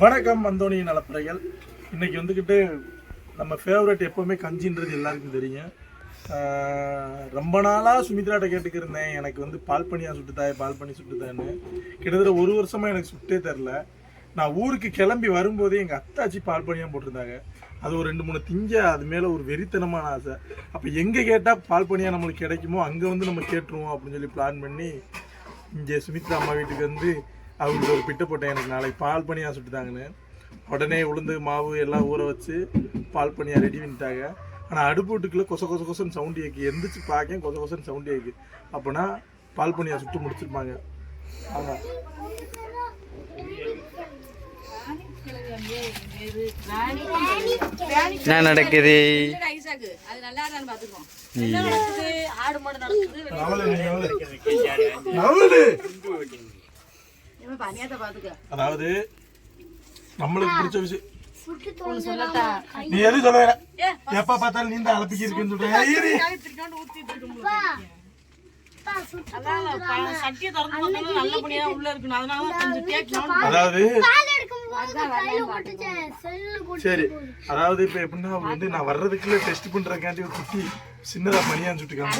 வணக்கம் அந்தோணி நலப்பறைகள் இன்றைக்கி வந்துக்கிட்டு நம்ம ஃபேவரட் எப்போவுமே கஞ்சின்றது எல்லாருக்கும் தெரியும். ரொம்ப நாளாக சுமித்ராட்ட கேட்டுக்கிருந்தேன். எனக்கு வந்து பால் பனியா சுட்டுத்தாய் பால் பண்ணி சுட்டுத்தான்னு கிட்டத்தட்ட ஒரு வருஷமாக எனக்கு சுட்டே தெரில. நான் ஊருக்கு கிளம்பி வரும்போதே எங்கள் அத்தாச்சி பால் பண்ணியாக போட்டிருந்தாங்க. அது ஒரு ரெண்டு மூணு திங்க அது மேலே ஒரு வெறித்தனமான ஆசை. அப்போ எங்கே கேட்டால் பால் பண்ணியாக நம்மளுக்கு கிடைக்குமோ அங்கே வந்து நம்ம கேட்டுருவோம் அப்படின்னு சொல்லி பிளான் பண்ணி இங்கே சுமித்ரா அம்மா வீட்டுக்கு வந்து அவங்களுக்கு ஒரு பிட்டை போட்டேன். எனக்கு நாளைக்கு பால் பனியா சுட்டுட்டாங்கன்னு உடனே உளுந்து மாவு எல்லாம் ஊற வச்சு பால் பனியா ரெடி பண்ணிட்டாங்க. ஆனால் அடுப்பு வீட்டுக்குள்ளே கொச கொச கொசன்னு சவுண்ட் கேட்கு எந்திரிச்சு பார்க்கேன் கொச கொசன்னு சவுண்ட் கேட்கு அப்போனா பால் பனியா சுட்டு முடிச்சிருப்பாங்க. ஆமாம் என்ன நடக்குது? ஐசாக்கு அது நல்லா இருக்கான்னு பாத்துக்கோம் ஆடு மாடு நடக்குது அதாவது நம்மளுக்கு பிடிச்ச விஷயம் சொல்லட்டா? நீ எது சொல்ல. எப்ப பார்த்தாலும் நீ தான் அலப்பிக்கி இருக்குன்னு சொல்றேன் அதாவது சரி. அதாவது இப்ப எப்படின்னா வந்து நான் வர்றதுக்குள்ள டெஸ்ட் பண்றதுக்காண்டி ஒரு குட்டி சின்னதா பனியான்னு சுட்டுக்காங்க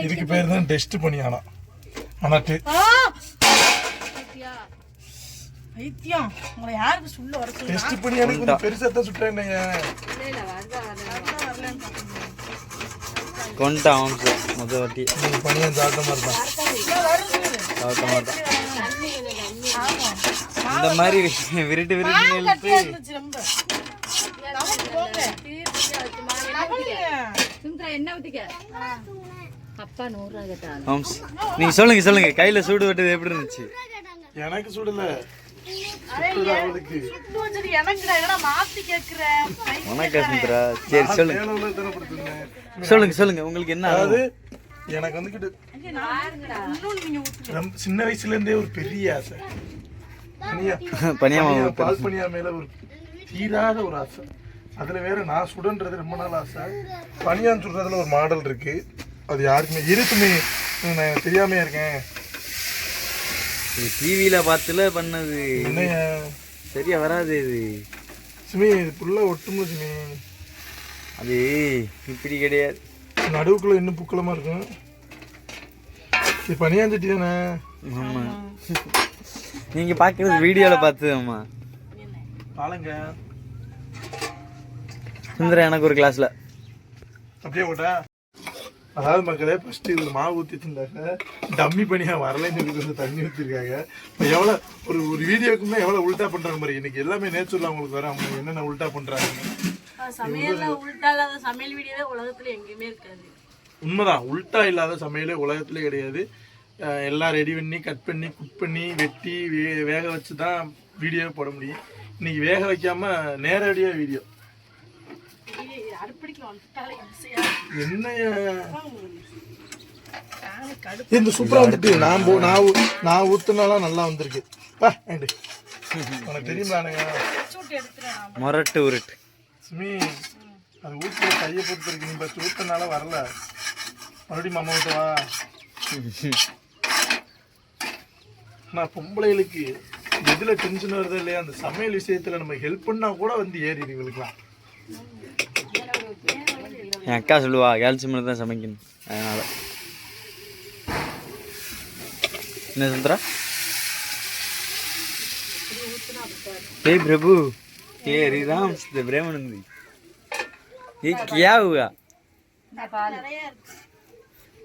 இதுக்கு பேர் தான் டெஸ்ட் பனியானா. ஆனா டெ- வைத்தியம் உங்களை யாருக்கு சொல்ல வர சொல்லு டெஸ்ட் பனியானு கொஞ்சம் பெருசா தான் சுட்டேன் கொண்டா அவன்ஸ் முத வாட்டி. நீங்க சாப்பிட்ட மாட்டான் இந்த மாதிரி விருட்டு விருட்டு சுந்தரா என்ன ஊத்திக்க? அப்பா நூறு ரூபா கேட்டான் ஹோம்ஸ் நீங்க சொல்லுங்க சொல்லுங்க. கையில சூடு விட்டது எப்படி இருந்துச்சு? எனக்கு சுடல சொல்லுங்க. சொல்லுங்க உங்களுக்கு என்ன அதாவது? எனக்கு ரொம்ப சின்ன வயசுல இருந்தே ஒரு பெரிய ஆசை. பனியா. பால் பனியா மேல ஒரு தீராத ஒரு ஆசை. அதுல வேற நான் சுடன்றது ரொம்ப நாள் ஆசை. பனியான் சுடுறதுல ஒரு மாடல் இருக்கு. அது யாருக்குமே இருக்குமே நான் தெரியாம இருக்கேன். இது டிவியில பார்த்துல பண்ணது. என்னைய? சரியா வராது இது. சுமி இது ஃபுல்லா ஒட்டுமா சுமி? அது இப்படி கிடையாது. நடுவுக்குள்ள இன்னும் புக்கலமா இருக்கும்? இது பனியாஞ்சட்டி தானே? ஆமா. நீங்க பாக்குறது வீடியோல பார்த்து அம்மா பாலங்க. சுந்தரா எனக்கு ஒரு கிளாஸ்ல. அப்படியே போட்டா? அதாவது மக்களே ஃபர்ஸ்ட் இதுல மாவு வச்சிருந்தாங்க. டம்மி பனியா வரலைன்னு சொல்லி கொஞ்சம் தண்ணி ஊத்திருக்காங்க. இப்போ எவ்வளோ ஒரு ஒரு வீடியோக்குமே எவ்வளோ உல்டா பண்றாங்க பாரு. இன்னைக்கு எல்லாமே நேச்சுரல் அவங்களுக்கு வர அவங்க என்னென்ன உல்டா பண்றாங்க? சமையல்ல உள்டா இல்லாத சமையல் வீடியோவே உலகத்துல எங்கேயுமே இருக்காது. உண்மைதான். உல்டா இல்லாத சமையலே உலகத்திலே கிடையாது. எல்லாம் ரெடி பண்ணி கட் பண்ணி குக் பண்ணி வெட்டி வே வேக வச்சு தான் வீடியோ போட முடியும். இன்னைக்கு வேக வைக்காம நேரடியாக வீடியோ அடுப்படிக்கு வந்துட்டாலே ஈஸியா என்ன நானே கடுப்பு இந்த சூப்பரா வந்துட்டு நான் போ நான் நான் ஊத்துனாலாம் நல்லா வந்திருக்கு. பா ஏண்டு? உனக்கு தெரியுமானுங்க சூட்டு எடுத்துறேன். நான் முரட்டு உருட்டு. சுமி அது ஊத்துல கையை பொறுத்து இருக்கு. நீ பஸ் ஊத்தனால வரல. மறுபடியும் மாமா ஊத்தவா நான் பொம்பளைகளுக்கு எதுல டென்ஷன் வருதோ இல்லையா அந்த சமையல் விஷயத்துல நம்ம ஹெல்ப் பண்ணா கூட வந்து ஏறி இவங்களுக்குலாம் என் அக்கா சொல்லுவா கேல்சியமில் தான் சமைக்கணும் அதனால் என்ன சொல்கிறா ஏய் பிரபு ஏ శ్రీరామ్ பிரேமன் ఉంది ఏ క్యా హుగా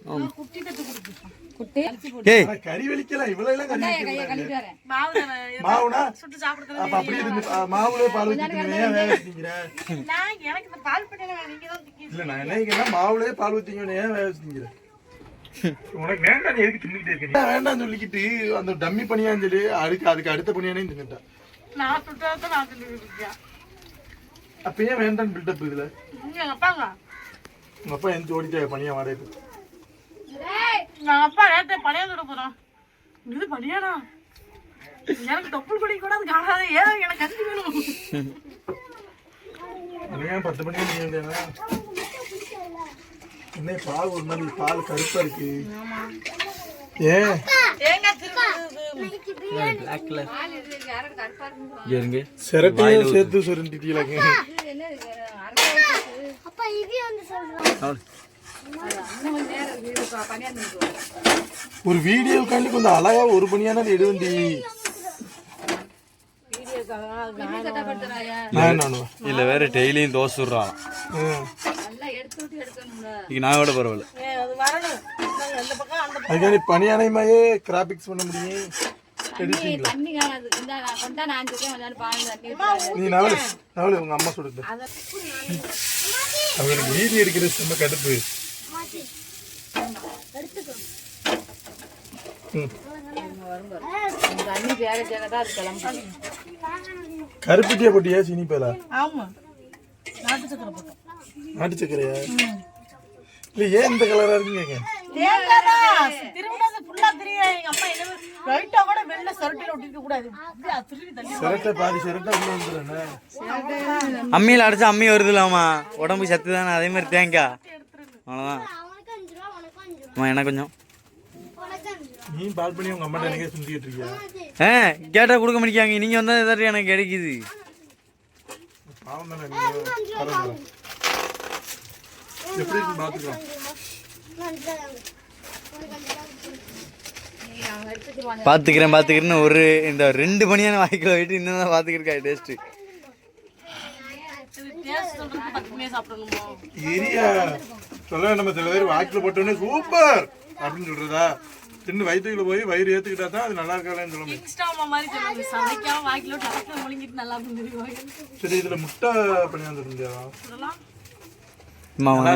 குட்டி கறி வலிக்கலாம் இவ்வளவு எல்லாம் கறி தானே மாவுனா? சுட்டு சாப்பிடுறது அப்ப அப்படியே இருந்து ஆ, மாவுலயே பால் ஊத்திக்கிறீங்க ஏன் வேக வச்சிட்டீங்க நான் எனக்கு இந்த பால் பண்ணல நீங்க தான் திக்கி இல்ல நான் என்ன கேட்டா மாவுலயே பால் ஊத்திங்க ஏன் வேக வச்சிட்டீங்க உனக்கு வேண்டாம் எதுக்கு? வேண்டாம் சொல்லிக்கிட்டு அந்த டம்மி பணியான்னு சொல்லி அதுக்கு அதுக்கு அடுத்த பணியானே தின்னுட்டேன் நான் இருக்கேன். அப்ப ஏன் வேண்டாம் பில்டப் இதுல? இங்க எங்க அப்பாங்க. உங்க அப்பா எந்த ஓடிட்டாங்க பணியா வாடகை எங்க அப்பா நேரத்தை பணியா தொட போறோம் இது பணியாடா எனக்கு தொப்புள் கொடி கூட அது காணாத. ஏன் எனக்கு கஞ்சி வேணும்? பத்து வேண்டியனா என்ன? பால் ஒரு மாதிரி பால் கருப்பா இருக்கு. ஏன்? சிரட்டையும் சேர்த்து சுருண்டிட்டீங்களாங்க அப்பா இது வந்து சொல்றோம் ஒரு வீடியோக்காண்டி கொஞ்சம் அழகா ஒரு பணியான எடுவண்டி இல்ல வேற டெய்லியும் தோசை சுடுறான். நான் விட பரவாயில்ல. ஏ, அது வரணும் நாங்க அந்த பக்கம் அந்த பக்கம் அதுக்காண்டி பணியானையுமாயே கிராபிக்ஸ் பண்ண முடியும். கொண்டா. நீ நவலு நவலு உங்க அம்மா சொல்லுது அவங்களுக்கு வீடியோ எடுக்கிறது ரொம்ப கடுப்பு ம். இந்த தண்ணி வேக சேகட்டா அது கிளம்பு. கருப்பட்டியா போட்டியா சீனி பேலா ஆமா. நாட்டு சக்கரை போட்டோம். நாட்டு சக்கரையா? இல்ல ஏன் இந்த கலரா இருக்குங்க அம்மியில அடிச்சா அம்மி வருதுலாமா? உடம்பு சத்து தானே அதே மாதிரி தேங்காய். அவ்வளோதான் எனக்கு கொஞ்சம். நீ பால் பண்ணி உங்க அம்மாட்ட எனக்கே சுத்திக்கிட்டு இருக்கியா? ஆ கேட்டா கொடுக்க மாட்டேங்காங்க நீங்க வந்தா ஏதாச்சும் எனக்கு கிடைக்குது. பாவம் தானே நீங்க. எப்படி இருக்கு? பாத்துக்கலாம். பாத்துக்கிறேன்னு ஒரு இந்த ரெண்டு மணியான வாய்க்குள்ள போயிட்டு இன்னும் தான் டேஸ்ட் டேஸ்ட் சொல்றதுக்கு பக்கமே சாப்பிடணுமோ எரியா சொல்ல நம்ம சில பேர் வாய்க்குல போட்டோன்னே சூப்பர் அப்படின்னு சொல்றதா? தின்னு வயிற்றுக்குள்ள போய் வயிறு ஏத்துக்கிட்டா தான் அது நல்லா இருக்காதுன்னு சொல்ல முடியும். இன்ஸ்டாமா மாதிரி சொல்லுங்க சமைக்காம டக்கு முழுங்கிட்டு நல்லா இருந்துருவாங்க சரி இதுல முட்டை பண்ணி வந்துருந்தியா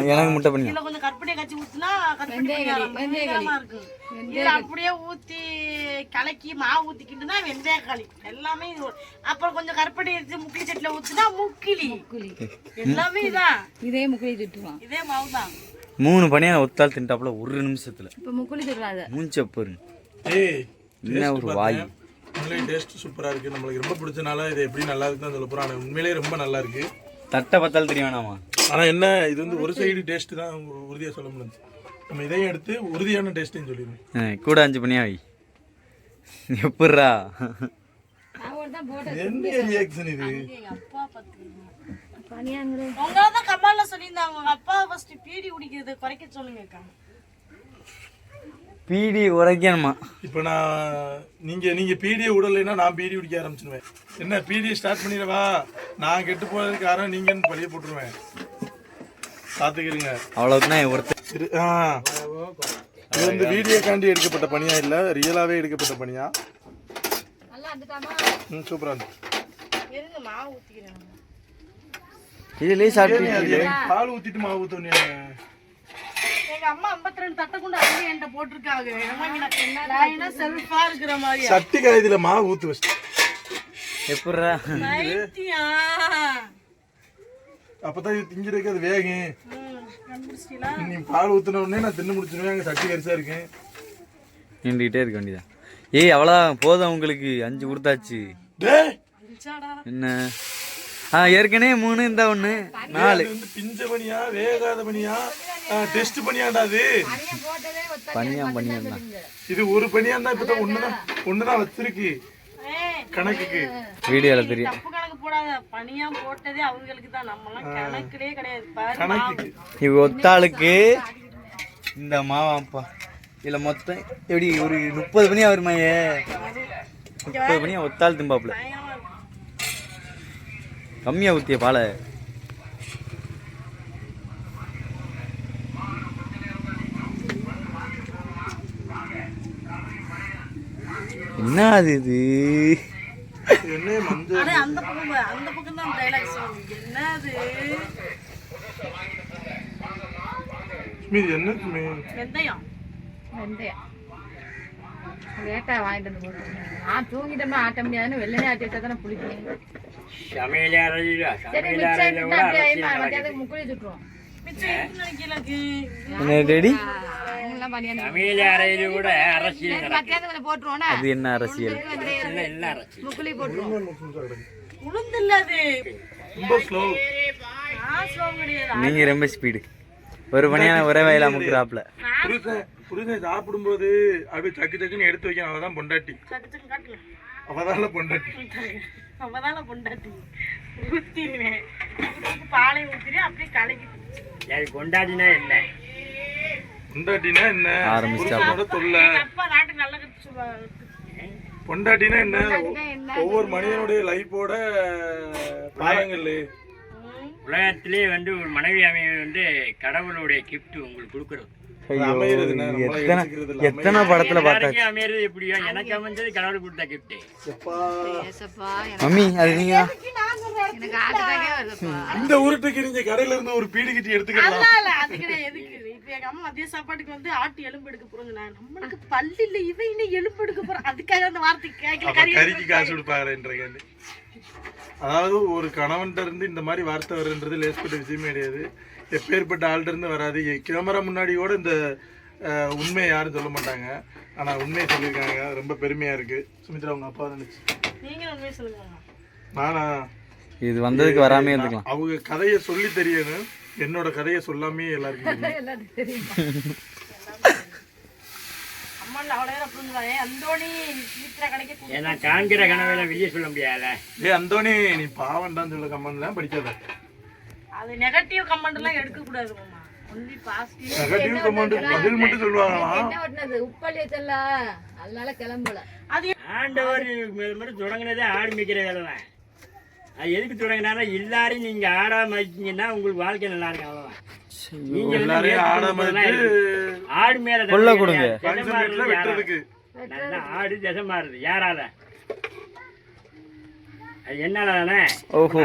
எனக்கு முட்டை பண்ணி இதுல கொஞ்சம் கற்பனையை கச்சி ஊத்துனா கற்பனை அப்படியே ஊத்தி கலக்கி மாவு ஊத்திக்கிட்டுனா வெந்தயக்களி. எல்லாமே இது ஒரு- அப்புறம் கொஞ்சம் கற்பனை எடுத்து முக்கிலி சட்டில ஊத்துனா முக்கிலி. எல்லாமே இதான். இதே முக்குழி திட்டுவான் இதே மாவு தான் மூணு பணியான ஒத்தால் தின்ட்டாப்புல ஒரு நிமிஷத்துல. இப்ப மூஞ்ச பாருங்க ஏய் என்ன ஒரு வாய்? உண்மையிலேயே டேஸ்ட் சூப்பரா இருக்கு. நம்மளுக்கு ரொம்ப பிடிச்சனால இது எப்படி நல்லா இருக்குன்னு சொல்ல போறோம். ஆனா உண்மையிலேயே ரொம்ப நல்லா இருக்கு. தட்டை பத்தால் தெரிய வேணாமா ஆனா என்ன இது வந்து ஒரு சைடு டேஸ்ட் தான் உ- உறுதியா சொல்ல முடியாது நம்ம இதையும் எடுத்து உறுதியான டேஸ்ட்டையும் சொல்லிடுவோம் கூட அஞ்சு பண்ணியா வை. எப்பட்றா? என்ன ரியாக்ஷன் இது எங்க அப்பா பத்து பனியாங்களே உங்களை தான் கமால்ல சொல்லியிருந்தாங்க. உங்க அப்பா ஃபர்ஸ்ட் பீடி குடிக்கிறது குறைக்க சொல்லுங்க அக்கா பீடி உரைக்கணுமா? இப்போ நான் நீங்க நீங்க பீடியை விடலைன்னா நான் பீடி குடிக்க ஆரம்பிச்சிருவேன். என்ன பீடியை ஸ்டார்ட் பண்ணிடவா நான் கெட்டு போனதுக்கு காரணம் நீங்கன்னு பழிய போட்டுருவேன். பார்த்துக்கிறீங்க அவ்வளவுதான் ஒருத்தர் சரி ஆ. இது வந்து வீடியோக்காண்டி எடுக்கப்பட்ட பணியா இல்ல ரியலாவே எடுக்கப்பட்ட பணியா? நல்லா வந்துட்டாமா ம் சூப்பரா இருக்கு இருங்க மாவு ஊத்திக்கிறேன். இதுலயே சாப்பிட்டு பால் ஊத்திட்டு மாவு ஊத்தணும் எங்க அம்மா 52 ரெண்டு தட்டை கொண்டு அள்ளி என்கிட்ட போட்டிருக்காங்க. என்னமோ இங்க நான் என்ன செல்ஃபா இருக்கிற மாதிரியா? சட்டி காயத்துல மாவு ஊத்து வச்சு எப்பட்றா? பைத்தியம் அப்பதான் இது திங்கிறதுக்கு அது வேகும் நீ பால் ஊத்துன உடனே நான் தின்னு முடிச்சிருவேன். அங்க சட்டி கரிசா இருக்கேன் நின்றுக்கிட்டே இருக்க வேண்டியதான் ஏய் அவ்வளோதான் போதும் உங்களுக்கு. அஞ்சு கொடுத்தாச்சு. என்ன? ஏற்கனவே மூணு இந்த ஒன்று நாலு. பிஞ்ச பணியா வேகாத பணியா டெஸ்ட் போட்டதே ஒத்த பனியாம் பண்ணியிருந்தான் இது ஒரு பணியா இருந்தா இப்பதான் ஒண்ணுதான் ஒண்ணுதான் வச்சிருக்கு. ஏய் கணக்குக்கு வீடியோவில் தெரியும் தப்பு கணக்கு போடாத. பனியா போட்டதே அவங்களுக்கு தான். நம்மலாம் கணக்கிலே கிடையாது. பாரு கணக்குக்கு. இவ ஒத்தாளுக்கு இந்த மாவாப்பா. இதில் மொத்தம் எப்படி ஒரு முப்பது மணி வருமாயே? முப்பது மணி ஒத்தாள் திம்பாப்புல. கம்மியாக ஊற்றிய பாலை. என்ன அது இது? அந்த பக்கம் அந்த பக்கம் தான் டைலாக் சொல்லுங்க என்னது இது என்ன சுமி? வெந்தயம். வெந்தயம். லேட்டா வாங்கிட்டு வந்து போட்டு நான் தூங்கிட்டோம்னா ஆட்ட முடியாதுன்னு வெள்ளனே ஆட்டி வச்சா தானே பிடிக்கும் ரெடி சரி, மத்தியானத்துல போட்டுருவோம்னா அது என்ன அரசியல் முக்குழி போட்டுருவோம் உளுந்து இல்ல அது ரொம்ப ஸ்பீடு ஒரு மணியான ஒரே வயல அமுக்குறாப்புல புருஷன் சாப்பிடும்போது அப்படியே சக்கு சக்குன்னு எடுத்து வைக்கணும் அவதான் பொண்டாட்டி அவதான பொண்டாட்டி அவதான பொண்டாட்டி ஊத்திடுவேன். பாலை ஊத்திட்டு அப்படியே கலக்கி அது கொண்டாடினா என்ன? பொண்டாட்டினா என்ன? தொல்லை. எங்க அப்பா நாட்டு நல்ல கருத்து சொல்லுவாங்க பொண்டாட்டினா என்ன? என்ன? ஒவ்வொரு மனிதனுடைய லைஃபோட பாயங்கள் உலகத்திலே வந்து ஒரு மனைவி அமைவது வந்து கடவுளுடைய gift உங்களுக்கு கொடுக்குறது. எத்தனை எத்தனை படத்துல பார்த்தாச்சு எல்லாருக்கும் அமையறது எப்படியோ? எனக்கு அமைஞ்சது கடவுள் கொடுத்த எனக்கு மம்மி அது நீங்க இந்த கடையில இருந்து ஒரு பீடி கட்டி எடுத்துக்கலாம். இல்ல, இல்ல, அது கிடையாது எதுக்கு? இப்ப எங்க அம்மா மதிய சாப்பாட்டுக்கு வந்து ஆட்டு எலும்பு எடுக்க போறோம் நம்மளுக்கு பல்லு இல்ல இவ இன்னும் எலும்பு எடுக்க போறோம் அதுக்காக அந்த வார்த்தை கேட்கல கறிக்கு காசு கொடுப்பாங்கன்றேன் அதாவது ஒரு கணவன்கிட்ட இருந்து இந்த மாதிரி வார்த்தை வருன்றது லேஸ்பட்ட விஷயமே கிடையாது. எப்பேற்பட்ட ஆள்கிட்ட இருந்து வராது. கேமரா முன்னாடி கூட இந்த உண்மையை யாரும் சொல்ல மாட்டாங்க. ஆனா உண்மையை சொல்லியிருக்காங்க. ரொம்ப பெருமையா இருக்கு. சுமித்ரா உங்க அப்பா நினைச்சு? நீங்க உண்மையை சொல்லுங்க. நானா? இது வந்ததுக்கு வராமே இருந்துக்கலாம். அவங்க கதையை சொல்லி தெரியணும். என்னோட கதையை சொல்லாமே எல்லாருக்கும் தெரியும். அந்தோணி ஏன்னா காண்கிற கனவுல வெளியே சொல்ல முடியாதுல்ல. ஏய் அந்தோனி நீ பாவண்டான்னு சொல்ல கம்மன்லாம் படிக்காத. அது நெகட்டிவ் கமெண்ட் எல்லாம் எடுக்க கூடாது மாமா ஒன்லி பாசிட்டிவ் நெகட்டிவ் கமெண்ட் பதில் மட்டும் சொல்லுவாங்களாம் என்ன உப்பள்ளி அதனால கிளம்பல. அது ஆண்டவர் மாதிரி தொடங்கினதே ஆடு வேலை தான் அது எதுக்கு தொடங்கினாரா எல்லாரையும் நீங்க ஆடாம வச்சீங்கன்னா உங்களுக்கு வாழ்க்கை நல்லா இருக்கும் அவ்வளவுதான் நீங்க எல்லாரையும் ஆடாம. ஆடு மேல கொல்ல. கொடுங்க. ஆடு திசை மாறுது யாரால? ஓஹோ.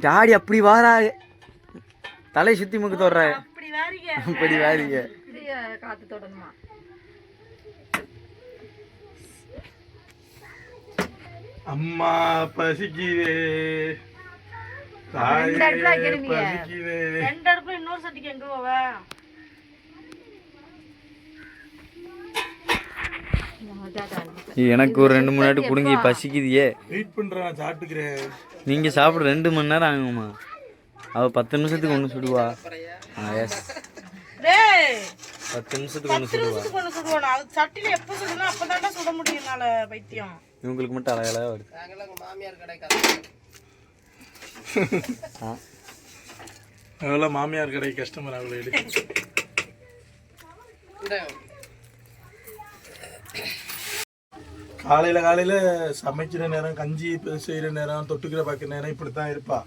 டாடி அப்படி வாரா தலை சுத்தி முக்கு தோற அப்படி வாரீங்க. அப்படி வாரீங்க. இப்படி காத்து தொடணுமா? அம்மா பசிக்குதே. ரெண்டு அடுப்புல இன்னொரு சட்டிக்கு எங்க போவ? எனக்கு ஒரு ரெண்டு மணி நேரம் குடுங்கி பசிக்குதியே. வெயிட் பண்றேன் சாப்பிட்டுக்கிறேன். நீங்க சாப்பிட ரெண்டு மணி நேரம் ஆகுமா அவ பத்து நிமிஷத்துக்கு ஒன்று சுடுவா. எஸ் பத்து நிமிஷத்துக்கு ஒன்று சுடுவா. அது சட்டில எப்ப சுடணும் அப்பதான்டா சுட முடியும் பைத்தியம். இவங்களுக்கு மட்டும் அழகழகா வருது. ஆ. அதெல்லாம் மாமியார் கடை கஸ்டமர் அவளை எடுக்க காலையில காலையில சமைக்கிற நேரம் கஞ்சி ப- செய்யற நேரம் தொட்டுக்கிற பார்க்குற நேரம் இப்படித்தான் இருப்பா.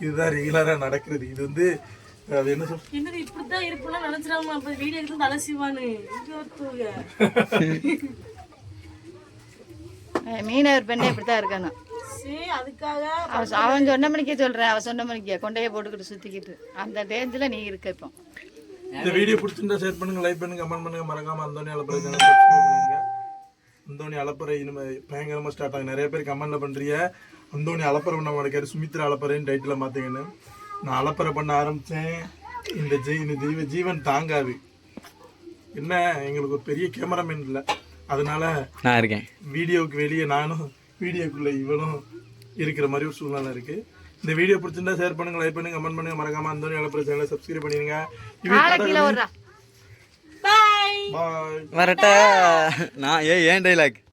இதுதான் ரெகுலரா நடக்கிறது. இது வந்து அது என்ன சொல் என்னது இப்படித்தான் இருப்புன்னா நினைச்சிடாம அப்ப வீடியோ எடுத்து தலை சிவானு. இங்க ஒருத்தவங்க. மீனவர் பெண்ணே இப்படித்தான் சரி அதுக்காக அவன் அவன் சொன்ன மணிக்கே சொல்றேன். அவன் சொன்ன மணிக்கே கொண்டையை போட்டுக்கிட்டு சுத்திக்கிட்டு. அந்த ரேஞ்சில் நீ இருக்க இப்போ. இந்த வீடியோ பிடிச்சிருந்தா ஷேர் பண்ணுங்க லைக் பண்ணுங்க கமெண்ட் பண்ணுங்க. மறக்காம அந்தோனி அலப்பறை சேனல் சப்ஸ்கிரைப் பண்ணுங்க அந்தோனி அலப்பறை இனிமே பயங்கரமா ஸ்டார்ட் ஆகும் நிறைய பேர் கமெண்ட்ல பண்றீங்க. அந்தோனி அலப்பறை பண்ண மாட்டேக்காரு சுமித்ரா அலப்பறைன்னு டைட்டில் மாத்தீங்கன்னு. நான் அலப்பறை பண்ண ஆரம்பிச்சேன். இந்த ஜெய் இந்த ஜீவ ஜீவன் தாங்காது. என்ன எங்களுக்கு ஒரு பெரிய கேமராமேன் இல்லை. அதனால நான் இருக்கேன். வீடியோவுக்கு வெளியே நானும் வீடியோக்குள்ள இவனும் இருக்கிற மாதிரி ஒரு சூழ்நிலை இருக்கு. இந்த வீடியோ பிடிச்சிருந்தா ஷேர் பண்ணுங்க லைக் பண்ணுங்க கமெண்ட் பண்ணுங்க. மறக்காம அந்தோனி அலப்பறை சேனலை சப்ஸ்கிரைப் விடுறா பாய் பாய் வரட்டா. நான் ஏன் ஏன் டைலாக்